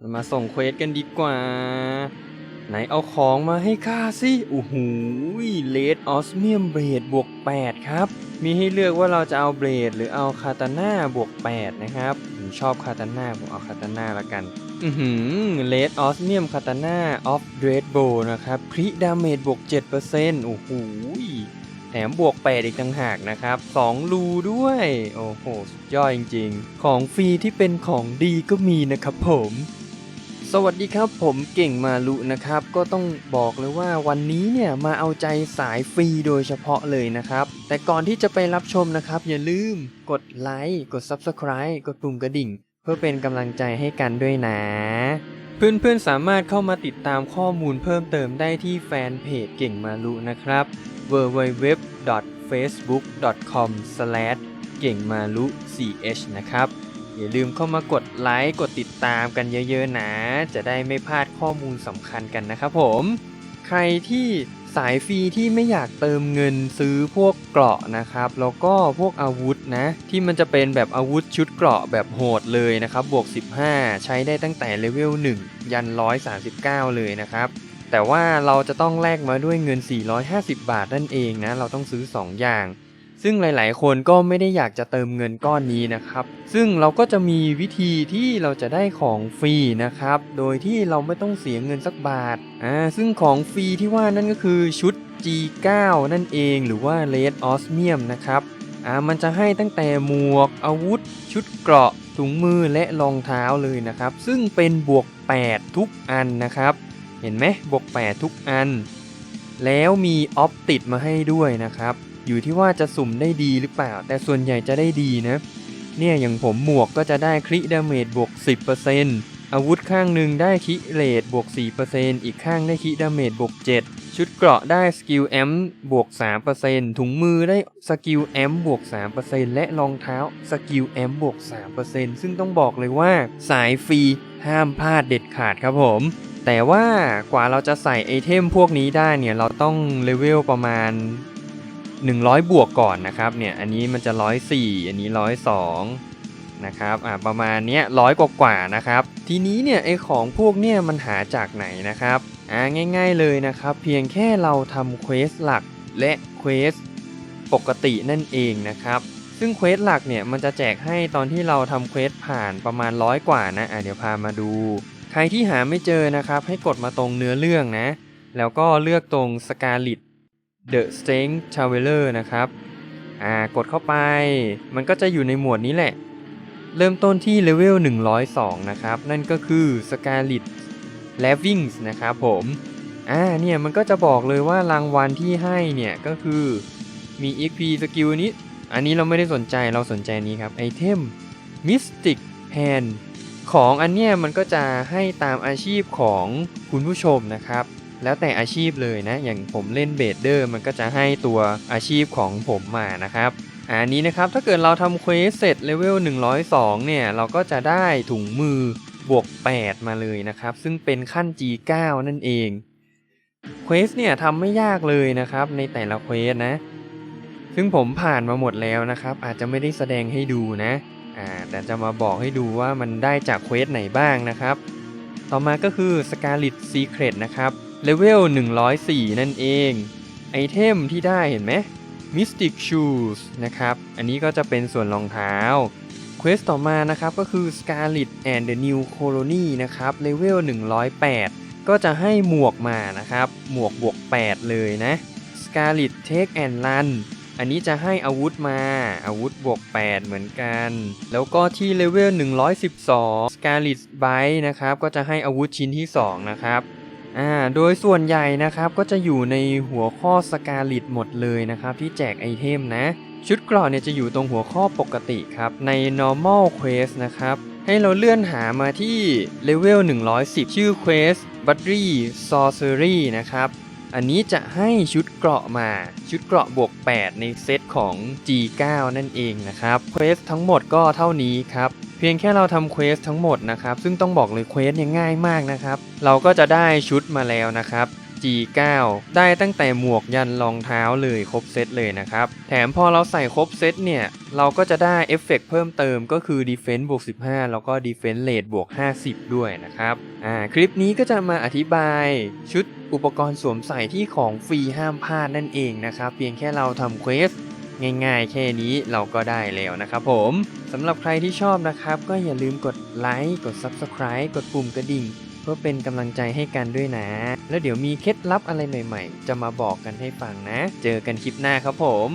เรามาส่งเควสกันดีกว่า ไหนเอาของมาให้ข้าสิโอ้โหเลดออสเมียมเบรดบวก 8 ครับ มีให้เลือกว่าเราจะเอาเบรดหรือเอาคาตาน่าบวก 8 นะครับ ผมชอบคาตาน่าผมเอาคาตาน่าละกัน อือหือเลดออสเมียมคาตาน่าออฟเดรดโบนะครับคริดาเมจบวก 7%โอ้โหแถมบวก 8 อีกต่างหากนะครับ 2 รูด้วย โอ้โห สุดยอดจริง ๆ ของฟรีที่เป็นของดีก็มีนะครับผม สวัสดีครับผมเก่งมาลุนะครับ ก็ต้องบอกเลยว่าวันนี้เนี่ยมาเอาใจสายฟรีโดยเฉพาะเลยนะครับ แต่ก่อนที่จะไปรับชมนะครับ อย่าลืมกดไลค์กด Subscribe กดปุ่มกระดิ่ง เพื่อเป็นกำลังใจให้กันด้วยนะ เพื่อนๆสามารถเข้ามาติดตามข้อมูลเพิ่มเติมได้ที่แฟนเพจเก่งมาลุนะครับ www.facebook.com เก่งมาลุ ch นะครับ อย่าลืมเข้ามากดไลค์กดติดตามกันเยอะๆนะ จะได้ไม่พลาดข้อมูลสำคัญกันนะครับผม ใครที่สายฟรีที่ไม่อยากเติมเงินซื้อพวกเกราะนะครับ แล้วก็พวกอาวุธนะ ที่มันจะเป็นแบบอาวุธชุดเกราะแบบโหดเลยนะครับ บวก 15 ใช้ได้ตั้งแต่เลเวล 1 ยัน 139 เลยนะครับแต่ว่าเราจะต้องแลกมาด้วยเงิน 450 บาทนั่นเองนะ เราต้องซื้อ 2 อย่าง ซึ่งหลายๆ คนก็ไม่ได้อยากจะเติมเงินก้อนนี้นะครับ ซึ่งเราก็จะมีวิธีที่เราจะได้ของฟรีนะครับ โดยที่เราไม่ต้องเสียเงินสักบาท อ่า ซึ่งของฟรีที่ว่านั่นก็คือชุด G9 นั่นเองหรือว่า Red Osmium นะครับ อ่า มันจะให้ตั้งแต่หมวก อาวุธ ชุดเกราะ ถุงมือและรองเท้าเลยนะครับ ซึ่งเป็นบวก 8 ทุกอันนะครับ เห็นไหมบวก 8 ทุกอัน แล้วมีออฟติดมาให้ด้วยนะครับ อยู่ที่ว่าจะสุ่มได้ดีหรือเปล่า แต่ส่วนใหญ่จะได้ดีนะ เนี่ยอย่างผมหมวกก็จะได้คริดาเมจบวก 10%อาวุธข้างหนึ่งได้คริเรทบวก 4%อีกข้างได้คริดาเมจบวก 7 ชุดเกราะได้สกิลแอมบวก 3%ถุงมือได้สกิลแอมบวก 3%และรองเท้าสกิลแอมบวก 3%ซึ่งต้องบอกเลยว่าสายฟรีห้ามพลาดเด็ดขาดครับผม แต่ว่ากว่าเราจะใส่ไอเทมพวกนี้ได้เนี่ย เราต้องเลเวลประมาณ 100 บวกก่อนนะครับเนี่ยอันนี้มันจะ 104 อันนี้ 102นะครับอ่าประมาณเนี้ยร้อยกว่าๆนะครับ ทีนี้เนี่ยไอของพวกเนี่ยมันหาจากไหนนะครับอ่าง่าย ๆเลยนะครับ เพียงแค่เราทำเควสหลักและเควสปกตินั่นเองนะครับ ซึ่งเควสหลักเนี่ยมันจะแจกให้ตอนที่เราทำเควสผ่านประมาณร้อยกว่านะอะเดี๋ยวพามาดู ใครที่หาไม่เจอนะครับ ให้กดมาตรงเนื้อเรื่องนะ แล้วก็เลือกตรง Scarlet The Strength Traveler นะครับ อ่ากดเข้าไป มันก็จะอยู่ในหมวดนี้แหละ เริ่มต้นที่เลเวล 102 นะครับ นั่นก็คือ Scarlet l a v i n g s นะครับผม อ่า เนี่ย มันก็จะบอกเลยว่ารางวัลที่ให้เนี่ย ก็คือมี XP สกิลนี้ อันนี้เราไม่ได้สนใจ เราสนใจนี้ครับ ไอเทม Mystic Hand ของอันเนี้ยมันก็จะให้ตามอาชีพของคุณผู้ชมนะครับ แล้วแต่อาชีพเลยนะ อย่างผมเล่นเบดเดอร์มันก็จะให้ตัวอาชีพของผมมานะครับอันนี้นะครับถ้าเกิดเราทำเควสเสร็จเลเวล102 เนี่ย เราก็จะได้ถุงมือบวก 8 มาเลยนะครับ ซึ่งเป็นขั้น G9 นั่นเองเควสเนี่ยทำไม่ยากเลยนะครับในแต่ละเควสนะ ซึ่งผมผ่านมาหมดแล้วนะครับ อาจจะไม่ได้แสดงให้ดูนะอ่าแต่จะมาบอกให้ดูว่ามันได้จากเควสไหนบ้างนะครับ ต่อมาก็คือ Scarlet Secret นะครับ เลเวล 104 นั่นเอง ไอเทมที่ได้เห็นไหม Mystic Shoes นะครับ อันนี้ก็จะเป็นส่วนรองเท้า เควสต่อมานะครับก็คือ Scarlet and the New Colony นะครับเลเวล 108 ก็จะให้หมวกมานะครับ หมวกบวก 8 เลยนะ Scarlet Take and Run อันนี้จะให้อาวุธมา อาวุธบวก 8 เหมือนกัน แล้วก็ที่เลเวล 112 Scarlet Bite นะครับ ก็จะให้อาวุธชิ้นที่ 2 นะครับ อ่าโดยส่วนใหญ่นะครับก็จะอยู่ในหัวข้อสกาลิตหมดเลยนะครับที่แจกไอเทมนะ ชุดเกราะเนี่ยจะอยู่ตรงหัวข้อปกติครับ ใน normal quest นะครับให้เราเลื่อนหามาที่เลเวล110 ชื่อ quest battery sorcery นะครับ อันนี้จะให้ชุดเกราะมาชุดเกราะบวก 8 ในเซตของ G9 นั่นเองนะครับเควสทั้งหมดก็เท่านี้ครับ เพียงแค่เราทำเควสทั้งหมดนะครับ ซึ่งต้องบอกเลยเควสเนี่ยง่ายมากนะครับ เราก็จะได้ชุดมาแล้วนะครับ G9 ได้ตั้งแต่หมวกยันรองเท้าเลยครบเซตเลยนะครับ แถมพอเราใส่ครบเซตเนี่ย เราก็จะได้เอฟเฟกต์เพิ่มเติมก็คือ Defense บวก15 แล้วก็ Defense Rate บวก50 ด้วยนะครับ อ่า คลิปนี้ก็จะมาอธิบายชุดอุปกรณ์สวมใส่ที่ของฟรีห้ามพลาดนั่นเองนะครับ เพียงแค่เราทำเควส ง่ายๆ แค่นี้เราก็ได้แล้วนะครับผมสำหรับใครที่ชอบนะครับ ก็อย่าลืมกดไลค์กด Subscribe กดปุ่มกระดิ่ง เพื่อเป็นกำลังใจให้กันด้วยนะ แล้วเดี๋ยวมีเคล็ดลับอะไรใหม่ๆ จะมาบอกกันให้ฟังนะ เจอกันคลิปหน้าครับผม